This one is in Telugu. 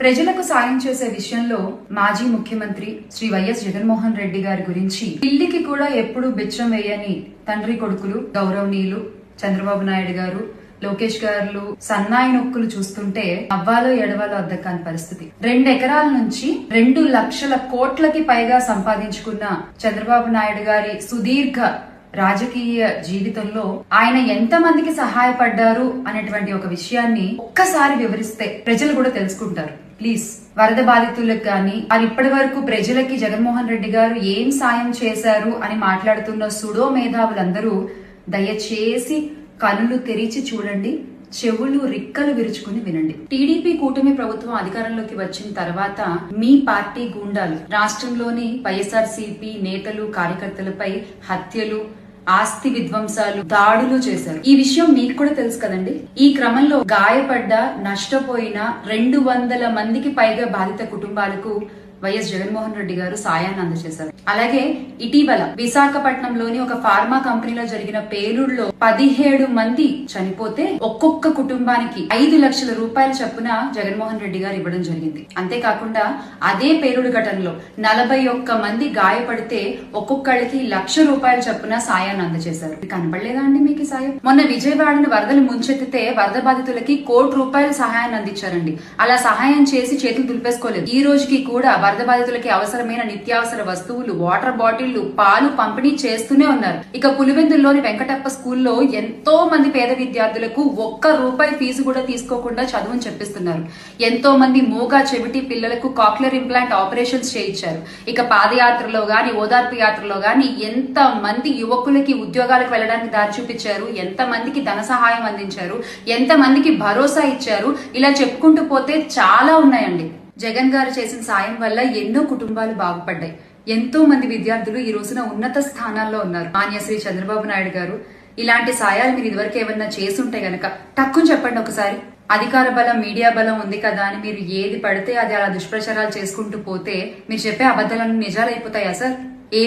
ప్రజలకు సాయం చేసే విషయంలో మాజీ ముఖ్యమంత్రి శ్రీ వైఎస్ జగన్మోహన్ రెడ్డి గారి గురించి పిల్లికి కూడా ఎప్పుడు బిచ్చం వేయని తండ్రి కొడుకులు గౌరవనీయులు చంద్రబాబు నాయుడు గారు లోకేష్ గారు సన్నాయి నొక్కులు చూస్తుంటే అవ్వాలో ఎడవాలో అద్దం కాని పరిస్థితి. రెండు ఎకరాల నుంచి రెండు లక్షల కోట్లకి పైగా సంపాదించుకున్న చంద్రబాబు నాయుడు గారి సుదీర్ఘ రాజకీయ జీవితంలో ఆయన ఎంత మందికి సహాయపడ్డారు అనేటువంటి ఒక విషయాన్ని ఒక్కసారి వివరిస్తే ప్రజలు కూడా తెలుసుకుంటారు. ప్లీజ్ వరద బాధితులకు కానీ అది ఇప్పటి వరకు ప్రజలకి జగన్మోహన్ రెడ్డి గారు ఏం సాయం చేశారు అని మాట్లాడుతున్న సుడో మేధావులందరూ దయచేసి కనులు తెరిచి చూడండి చెవులు రిక్కలు విరుచుకుని వినండి. టీడీపీ కూటమి ప్రభుత్వం అధికారంలోకి వచ్చిన తర్వాత మీ పార్టీ గూండాలు రాష్ట్రంలోని వైఎస్ఆర్సీపీ నేతలు కార్యకర్తలపై హత్యలు ఆస్తి విధ్వంసాలు దాడులు చేశారు. ఈ విషయం మీకు కూడా తెలుసు కదండి? ఈ క్రమంలో గాయపడ్డ నష్టపోయిన రెండు వందల మందికి పైగా బాధిత కుటుంబాలకు వైఎస్ జగన్మోహన్ రెడ్డి గారు సాయాన్ని అందజేశారు. అలాగే ఇటీవల విశాఖపట్నంలోని ఒక ఫార్మా కంపెనీలో జరిగిన పేలుడులో పదిహేడు మంది చనిపోతే ఒక్కొక్క కుటుంబానికి ఐదు లక్షల రూపాయల చొప్పున జగన్మోహన్ రెడ్డి గారు ఇవ్వడం జరిగింది. అంతేకాకుండా అదే పేలుడు ఘటనలో నలభై ఒక్క మంది గాయపడితే ఒక్కొక్కళ్ళకి లక్ష రూపాయల చొప్పున సాయాన్ని అందజేశారు. కనబడలేదా కనపడలేదా అండి మీకు సాయం? మొన్న విజయవాడను వరదలు ముంచెత్తితే వరద బాధితులకి కోటి రూపాయల సహాయాన్ని అందించారండి. అలా సహాయం చేసి చేతులు దులిపేసుకోలేదు. ఈ రోజుకి కూడా వరద బాధితులకి అవసరమైన నిత్యావసర వస్తువులు వాటర్ బాటిళ్ళు పాలు పంపిణీ చేస్తూనే ఉన్నారు. ఇక పులివెందుల్లోని వెంకటప్ప స్కూల్లో ఎంతో మంది పేద విద్యార్థులకు ఒక్క రూపాయి ఫీజు కూడా తీసుకోకుండా చదువును చెప్పిస్తున్నారు. ఎంతో మంది మూగా చెవిటి పిల్లలకు కాక్లర్ ఇంప్లాంట్ ఆపరేషన్స్ చేయించారు. ఇక పాదయాత్రలో గాని ఓదార్పు యాత్రలో గాని ఎంత మంది యువకులకి ఉద్యోగాలకు వెళ్ళడానికి దారి చూపించారు ఎంత మందికి ధన సహాయం అందించారు ఎంత మందికి భరోసా ఇచ్చారు ఇలా చెప్పుకుంటూ పోతే చాలా ఉన్నాయండి. జగన్ గారు చేసిన సాయం వల్ల ఎన్నో కుటుంబాలు బాగుపడ్డాయి. ఎంతో మంది విద్యార్థులు ఈ రోజున ఉన్నత స్థానాల్లో ఉన్నారు. మాన్యశ్రీ చంద్రబాబు నాయుడు గారు ఇలాంటి సాయాలు మీరు ఇదివరకు ఏమన్నా చేసుంటే గనక తక్కువ చెప్పండి ఒకసారి. అధికార బలం మీడియా బలం ఉంది కదా అని మీరు ఏది పడితే అది అలా దుష్ప్రచారాలు చేసుకుంటూ పోతే మీరు చెప్పే అబద్ధాలను నిజాలు అయిపోతాయా సార్?